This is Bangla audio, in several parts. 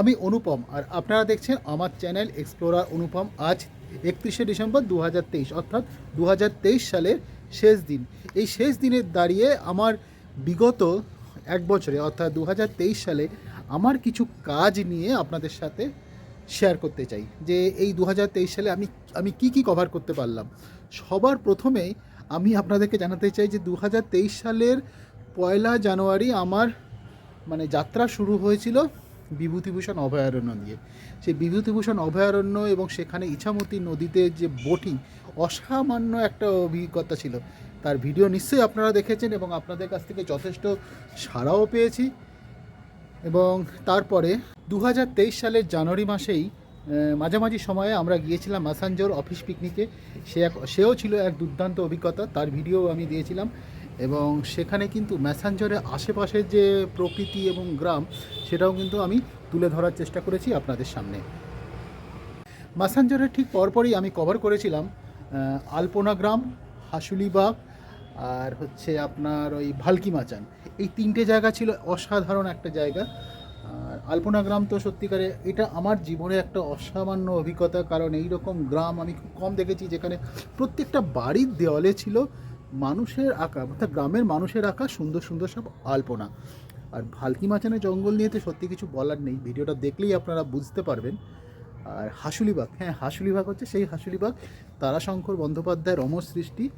আমি অনুপম আর আপনারা দেখছেন আমার চ্যানেল এক্সপ্লোরার অনুপম আজ একত্রিশে ডিসেম্বর দু হাজার তেইশ, অর্থাৎ দু হাজার তেইশ সালের শেষ দিন। এই শেষ দিনের দাঁড়িয়ে আমার বিগত এক বছরে, অর্থাৎ দু হাজার তেইশ সালে আমার কিছু কাজ নিয়ে আপনাদের সাথে শেয়ার করতে চাই। যে এই দু হাজার তেইশ সালে আমি আমি কি কি কভার করতে পারলাম? সবার প্রথমেই আমি আপনাদেরকে জানাতে চাই যে দু হাজার তেইশ সালের পয়লা জানুয়ারি আমার মানে যাত্রা শুরু হয়েছিল বিভূতিভূষণ অভয়ারণ্য দিয়ে। সেই বিভূতিভূষণ অভয়ারণ্য এবং সেখানে ইছামতি নদীতে যে বোটিং, অসামান্য একটা অভিজ্ঞতা ছিল। তার ভিডিও নিশ্চয়ই আপনারা দেখেছেন এবং আপনাদের কাছ থেকে যথেষ্ট সাড়াও পেয়েছি। এবং তারপরে দু হাজার তেইশ সালের জানুয়ারি মাসেই মাঝামাঝি সময়ে আমরা গিয়েছিলাম মাসাঞ্জোর অফিস পিকনিকে সে এক, সেও ছিল এক দুর্দান্ত অভিজ্ঞতা, তার ভিডিও আমি দিয়েছিলাম। এবং সেখানে কিন্তু ম্যাসাঞ্জরের আশেপাশের যে প্রকৃতি এবং গ্রাম, সেটাও কিন্তু আমি তুলে ধরার চেষ্টা করেছি আপনাদের সামনে। মাসাঞ্জরের ঠিক পরপরই আমি কভার করেছিলাম আলপনা গ্রাম হাসুলিবাগ আর হচ্ছে আপনার ওই ভালকি মাচান। এই তিনটে জায়গা ছিল অসাধারণ একটা জায়গা। আর আলপনা গ্রাম তো সত্যিকারে এটা আমার জীবনে একটা অসামান্য অভিজ্ঞতা কারণ। এই রকম গ্রাম আমি খুব কম দেখেছি যেখানে প্রত্যেকটা বাড়ির দেওয়ালে ছিল মানুষের আঁকা, অর্থাৎ গ্রামের মানুষের আঁকা সুন্দর সুন্দর সব আলপনা। আর ভালকি মাচানের জঙ্গল নিয়ে তো সত্যি কিছু বলার নেই। ভিডিওটা দেখলেই আপনারা বুঝতে পারবেন। আর হাসুলিবাগ হ্যাঁ হাসুলিবাগ হচ্ছে সেই হাসুলিবাগ, তারাশঙ্কর বন্দ্যোপাধ্যায়ের অমর সৃষ্টি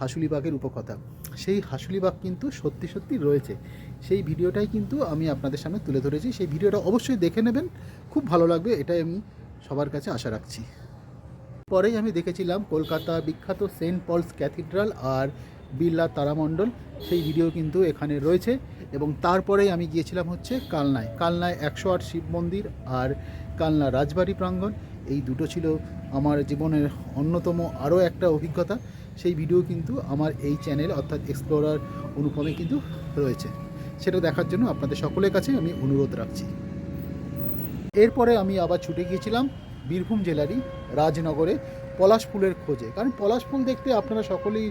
হাসুলিবাগের উপকথা। সেই হাসুলিবাগ কিন্তু সত্যি সত্যি রয়েছে। সেই ভিডিওটাই কিন্তু আমি আপনাদের সামনে তুলে ধরেছি। সেই ভিডিওটা অবশ্যই দেখে নেবেন। খুব ভালো লাগবে, এটাই আমি সবার কাছে আশা রাখছি। পরেই আমি দেখেছিলাম কলকাতা বিখ্যাত সেন্ট পলস ক্যাথিড্রাল আর বিড়লা তারামণ্ডল। সেই ভিডিও কিন্তু এখানে রয়েছে এবং তারপরেই আমি গিয়েছিলাম হচ্ছে কালনায়। কালনায় একশো আট শিব মন্দির আর কালনা রাজবাড়ি প্রাঙ্গণ। এই দুটো ছিল আমার জীবনের অন্যতম আরও একটা অভিজ্ঞতা। সেই ভিডিও কিন্তু আমার এই চ্যানেল অর্থাৎ এক্সপ্লোরার অনুপমে কিন্তু রয়েছে। সেটা দেখার জন্য আপনাদের সকলের কাছে আমি অনুরোধ রাখছি। এরপরে আমি আবার ছুটে গিয়েছিলাম বীরভূম জেলারই রাজনগরে পলাশ ফুলের খোঁজে। কারণ পলাশ ফুল দেখতে আপনারা সকলেই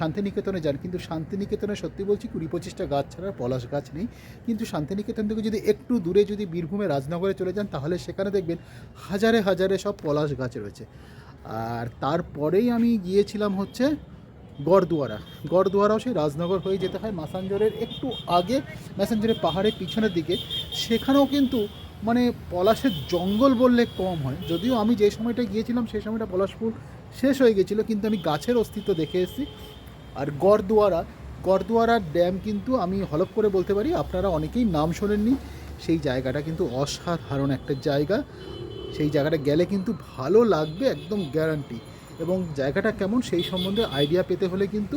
শান্তিনিকেতনে যান, কিন্তু শান্তিনিকেতনে সত্যি বলছি কুড়ি পঁচিশটা গাছ ছাড়া পলাশ গাছ নেই। কিন্তু শান্তিনিকেতন থেকে যদি একটু দূরে যদি বীরভূমে রাজনগরে চলে যান, তাহলে সেখানে দেখবেন হাজারে হাজারে সব পলাশ গাছ রয়েছে। আর তারপরেই আমি গিয়েছিলাম হচ্ছে গড়দুয়ারা। গড়দুয়ারাও সেই রাজনগর হয়ে যেতে হয়। মাসাঞ্জরের একটু আগে ম্যাসাঞ্জরের পাহাড়ের পিছনের দিকে, সেখানেও কিন্তু মানে পলাশের জঙ্গল বললে কম হয়। যদিও আমি যে সময়টা গিয়েছিলাম সেই সময়টা পলাশ ফুল শেষ হয়ে গেছিল, কিন্তু আমি গাছের অস্তিত্ব দেখে এসেছি। আর গড়দুয়ারা গড়দুয়ারার ড্যাম কিন্তু আমি হলপ করে বলতে পারি, আপনারা অনেকেই নাম শোনেননি। সেই জায়গাটা কিন্তু অসাধারণ একটা জায়গা। সেই জায়গাটা গেলে কিন্তু ভালো লাগবে, একদম গ্যারান্টি এবং জায়গাটা কেমন, সেই সম্বন্ধে আইডিয়া পেতে হলে কিন্তু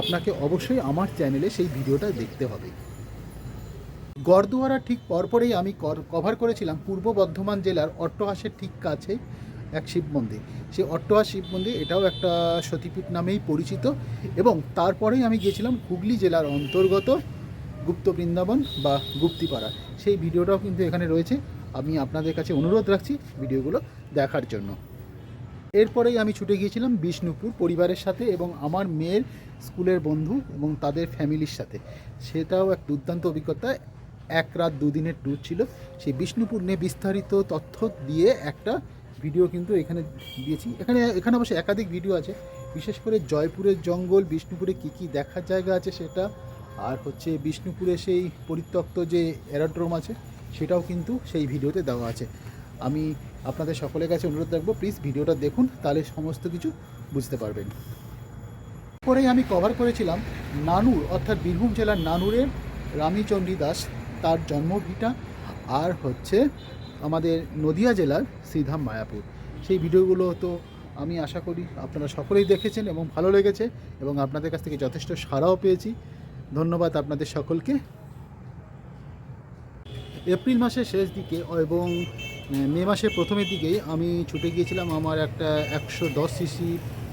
আপনাকে অবশ্যই আমার চ্যানেলে সেই ভিডিওটা দেখতে হবে। গড়দুয়ারা ঠিক পরপরেই আমি কভার করেছিলাম পূর্ব বর্ধমান জেলার অট্টহাসের ঠিক কাছে এক শিব মন্দির। সেই অট্টহাস শিব মন্দির, এটাও একটা সতীপীঠ নামেই পরিচিত এবং তারপরেই আমি গিয়েছিলাম হুগলি জেলার অন্তর্গত গুপ্ত বৃন্দাবন বা গুপ্তিপাড়া। সেই ভিডিওটাও কিন্তু এখানে রয়েছে। আমি আপনাদের কাছে অনুরোধ রাখছি ভিডিওগুলো দেখার জন্য। এরপরেই আমি ছুটে গিয়েছিলাম বিষ্ণুপুর পরিবারের সাথে এবং আমার মেয়ের স্কুলের বন্ধু এবং তাদের ফ্যামিলির সাথে। সেটাও এক দুর্দান্ত অভিজ্ঞতা। এক রাত দুদিনের ট্যুর ছিল। সেই বিষ্ণুপুর নিয়ে বিস্তারিত তথ্য দিয়ে একটা ভিডিও কিন্তু এখানে দিয়েছি। এখানে এখানে অবশ্যই একাধিক ভিডিও আছে। বিশেষ করে জয়পুরের জঙ্গল, বিষ্ণুপুরে কী কী দেখার জায়গা আছে সেটা, আর হচ্ছে বিষ্ণুপুরে সেই পরিত্যক্ত যে অ্যারোড্রোম আছে, সেটাও কিন্তু সেই ভিডিওতে দেওয়া আছে। আমি আপনাদের সকলের কাছে অনুরোধ রাখব প্লিজ ভিডিওটা দেখুন, তাহলে সমস্ত কিছু বুঝতে পারবেন। পরেই আমি কভার করেছিলাম নানুর, অর্থাৎ বীরভূম জেলার নানুরের রামীচণ্ডী দাস। তার জন্মভিটা আর হচ্ছে আমাদের নদিয়া জেলার শ্রীধাম মায়াপুর। সেই ভিডিওগুলো তো আমি আশা করি আপনারা সকলেই দেখেছেন এবং ভালো লেগেছে এবং আপনাদের কাছ থেকে যথেষ্ট সাড়াও পেয়েছি। ধন্যবাদ আপনাদের সকলকে। এপ্রিল মাসের শেষ দিকে এবং মে মাসের প্রথমের দিকেই আমি ছুটে গিয়েছিলাম আমার একটা একশো দশ সিসি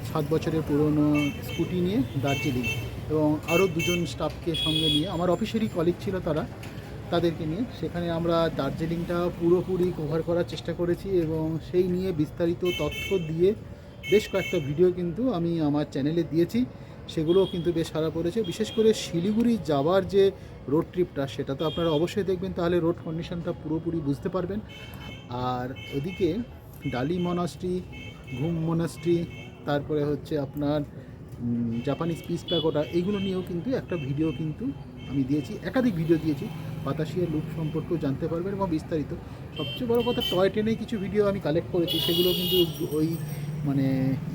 সাত বছরের পুরনো স্কুটি নিয়ে দার্জিলিং এবং আরও দুজন স্টাফকে সঙ্গে নিয়ে, আমার অফিসেরই কলিগ ছিল তারা তাদেরকে নিয়ে। সেখানে আমরা দার্জিলিংটা পুরোপুরি কভার করার চেষ্টা করেছি এবং সেই নিয়ে বিস্তারিত তথ্য দিয়ে বেশ কয়েকটা ভিডিও কিন্তু আমি আমার চ্যানেলে দিয়েছি। সেগুলোও কিন্তু বেশ সারা পড়েছে। বিশেষ করে শিলিগুড়ি যাওয়ার যে রোড ট্রিপটা সেটা তো আপনারা অবশ্যই দেখবেন। তাহলে রোড কন্ডিশনটা পুরোপুরি বুঝতে পারবেন। আর ওদিকে ডালি মনাস্ট্রি ঘুম মনাস্ট্রি তারপরে হচ্ছে আপনার জাপানিজ পিস প্যাকোটা এইগুলো নিয়েও কিন্তু একটা ভিডিও কিন্তু আমি দিয়েছি। একাধিক ভিডিও দিয়েছি। বাতাসিয়া লুপ সম্পর্কেও জানতে পারবেন এবং বিস্তারিত। সবচেয়ে বড় কথা টয় ট্রেনে কিছু ভিডিও আমি কালেক্ট করেছি, সেগুলো কিন্তু ওই মানে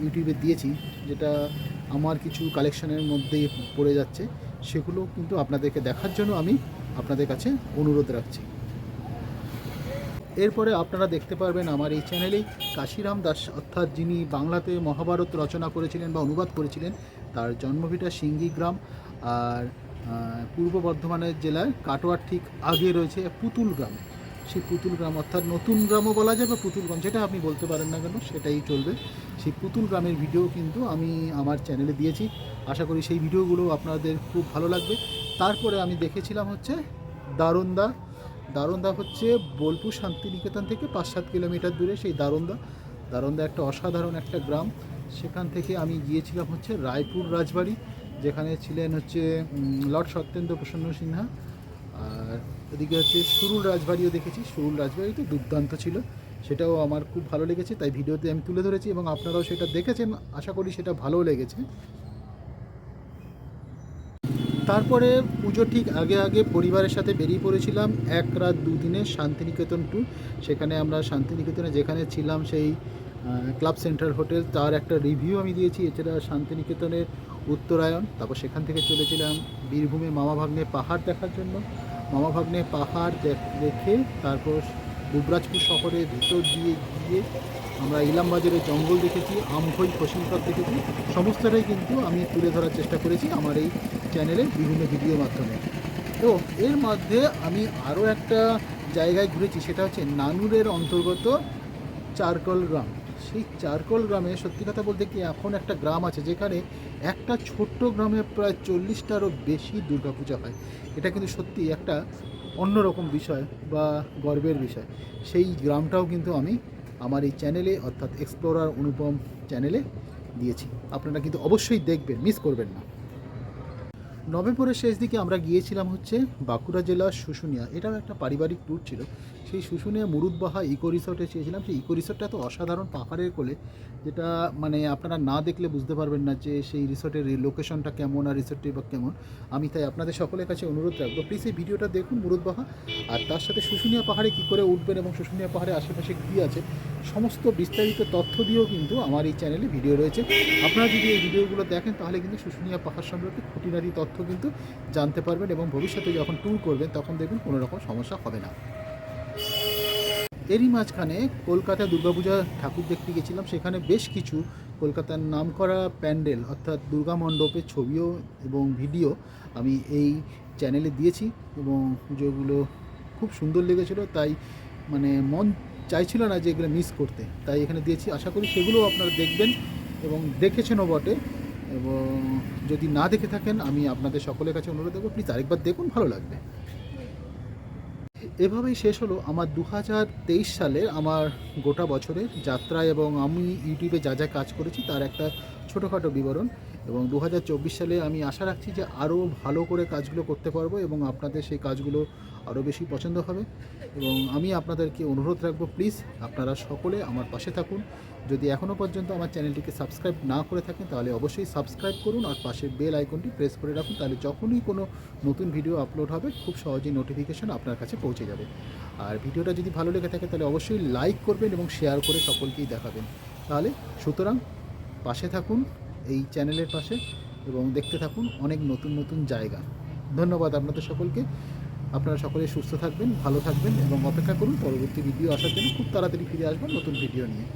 ইউটিউবে দিয়েছি, যেটা আমার কিছু কালেকশনের মধ্যে পড়ে যাচ্ছে। সেগুলো কিন্তু আপনাদেরকে দেখার জন্য আমি আপনাদের কাছে অনুরোধ রাখছি। এরপরে আপনারা দেখতে পারবেন আমার এই চ্যানেলেই কাশিরাম দাস, অর্থাৎ যিনি বাংলাতে মহাভারত রচনা করেছিলেন বা অনুবাদ করেছিলেন, তার জন্মভিটা সিঙ্গি গ্রাম। আর পূর্ব বর্ধমানের জেলায় কাটোয়ার ঠিক আগে রয়েছে পুতুল গ্রাম। সেই পুতুল গ্রাম অর্থাৎ নতুন গ্রামও বলা যায় বা পুতুল গ্রাম যেটা আপনি বলতে পারেন না কেন, সেটাই চলবে। সেই পুতুল গ্রামের ভিডিও কিন্তু আমি আমার চ্যানেলে দিয়েছি। আশা করি সেই ভিডিওগুলো আপনাদের খুব ভালো লাগবে। তারপরে আমি দেখেছিলাম হচ্ছে দারুন্দা। দারোন্দা হচ্ছে বোলপুর শান্তিনিকেতন থেকে পাঁচ সাত কিলোমিটার দূরে সেই দারোন্দা। দারোন্দা একটা অসাধারণ একটা গ্রাম। সেখান থেকে আমি গিয়েছিলাম হচ্ছে রায়পুর রাজবাড়ি। যেখানে ছিলেন হচ্ছে লর্ড সত্যেন্দ্র প্রসন্ন সিনহা, আর এদিকে হচ্ছে সুরুল রাজবাড়িও দেখেছি। সুরুল রাজবাড়ি তো দুর্দান্ত ছিল। সেটাও আমার খুব ভালো লেগেছে, তাই ভিডিওতে আমি তুলে ধরেছি এবং আপনারাও সেটা দেখেছেন। আশা করি সেটা ভালোও লেগেছে। তারপরে পুজো ঠিক আগে আগে পরিবারের সাথে বেরিয়ে পড়েছিলাম এক রাত দুদিনে শান্তিনিকেতন টু। সেখানে আমরা শান্তিনিকেতনে যেখানে ছিলাম সেই ক্লাব সেন্টার হোটেল, তার একটা রিভিউ আমি দিয়েছি। এছাড়া শান্তিনিকেতনের উত্তরায়ণ, তারপর সেখান থেকে চলেছিলাম বীরভূমে মামা ভাগ্নে পাহাড় দেখার জন্য। মামা ভাগ্নে পাহাড় দেখ- তারপর দুবরাজপুর শহরের ভিতর দিয়ে গিয়ে আমরা ইলামবাজারের জঙ্গল দেখেছি আমখই খসিমপথ দেখেছি। সমস্তটাই কিন্তু আমি তুলে ধরার চেষ্টা করেছি আমার এই চ্যানেলে বিভিন্ন ভিডিওর মাধ্যমে। তো এর মধ্যে আমি আরও একটা জায়গায় ঘুরেছি, সেটা হচ্ছে নানুরের অন্তর্গত চারকল গ্রাম। সেই চারকোল গ্রামে, সত্যি কথা বলতে কি এখন একটা গ্রাম আছে যেখানে একটা ছোট্ট গ্রামে প্রায় চল্লিশটারও বেশি দুর্গাপূজা হয়। এটা কিন্তু সত্যি একটা অন্যরকম বিষয় বা গর্বের বিষয়। সেই গ্রামটাও কিন্তু আমি আমার এই চ্যানেলে অর্থাৎ এক্সপ্লোরার অনুপম চ্যানেলে দিয়েছি। আপনারা কিন্তু অবশ্যই দেখবেন মিস করবেন না। নভেম্বরের শেষ দিকে আমরা গিয়েছিলাম হচ্ছে বাঁকুড়া জেলার শুশুনিয়া। এটাও একটা পারিবারিক ট্যুর ছিল। সেই শুশুনিয়া মুরুদবাহা ইকো রিসর্টে চেয়েছিলাম। সেই ইকো রিসর্টটা তো অসাধারণ পাহাড়ের কোলে, যেটা মানে আপনারা না দেখলে বুঝতে পারবেন না যে সেই রিসর্টের লোকেশনটা কেমন আর রিসর্টটি বা কেমন। আমি তাই আপনাদের সকলের কাছে অনুরোধ রাখব প্লিজ এই ভিডিওটা দেখুন মুরুদবাহা, আর তার সাথে শুশুনিয়া পাহাড়ে কী করে উঠবেন এবং শুশুনিয়া পাহাড়ের আশেপাশে কী আছে, সমস্ত বিস্তারিত তথ্য দিয়েও কিন্তু আমার এই চ্যানেলে ভিডিও রয়েছে। আপনারা যদি এই ভিডিওগুলো দেখেন, তাহলে কিন্তু শুশুনিয়া পাহাড় সম্পর্কে খুঁটিনাটি তথ্য কিন্তু জানতে পারবেন এবং ভবিষ্যতে যখন ট্যুর করবেন, তখন দেখবেন কোনো রকম সমস্যা হবে না। এরই মাঝখানে কলকাতায় দুর্গাপূজা ঠাকুর দেখতে গেছিলাম। সেখানে বেশ কিছু কলকাতার নামকরা প্যান্ডেল অর্থাৎ দুর্গা মণ্ডপের ছবিও এবং ভিডিও আমি এই চ্যানেলে দিয়েছি এবং পুজোগুলো খুব সুন্দর লেগেছিল। তাই মানে মন চাইছিল না যে এগুলো মিস করতে। তাই এখানে দিয়েছি। আশা করি সেগুলোও আপনারা দেখবেন এবং দেখেছেনও বটে। এবং যদি না দেখে থাকেন, আমি আপনাদের সকলের কাছে অনুরোধ দেবো প্লিজ আরেকবার দেখুন, ভালো লাগবে। এভাবেই শেষ হলো আমার দু হাজার তেইশ সালের আমার গোটা বছরের যাত্রা এবং আমি ইউটিউবে যা যা কাজ করেছি তার একটা ছোটোখাটো বিবরণ এবং দু হাজার চব্বিশ সালে আমি আশা রাখছি যে আরও ভালো করে কাজগুলো করতে পারব এবং আপনাদের সেই কাজগুলো আরও বেশি পছন্দ হবে। এবং আমি আপনাদেরকে অনুরোধ রাখব প্লিজ আপনারা সকলে আমার পাশে থাকুন। যদি এখনও পর্যন্ত আমার চ্যানেলটিকে সাবস্ক্রাইব না করে থাকেন, তাহলে অবশ্যই সাবস্ক্রাইব করুন আর পাশে বেল আইকনটি প্রেস করে রাখুন, তাহলে যখনই কোনো নতুন ভিডিও আপলোড হবে, খুব সহজেই নোটিফিকেশন আপনার কাছে পৌঁছে যাবে। আর ভিডিওটা যদি ভালো লেগে থাকে, তাহলে অবশ্যই লাইক করবেন এবং শেয়ার করে সকলকেই দেখাবেন। তাহলে সুতরাং পাশে থাকুন, এই চ্যানেলের পাশে এবং দেখতে থাকুন অনেক নতুন নতুন জায়গা। ধন্যবাদ আপনাদের সকলকে। আপনারা সকলে সুস্থ থাকবেন, ভালো থাকবেন এবং অপেক্ষা করুন, পরবর্তী ভিডিও আসার জন্য খুব তাড়াতাড়ি ফিরে আসবেন নতুন ভিডিও নিয়ে।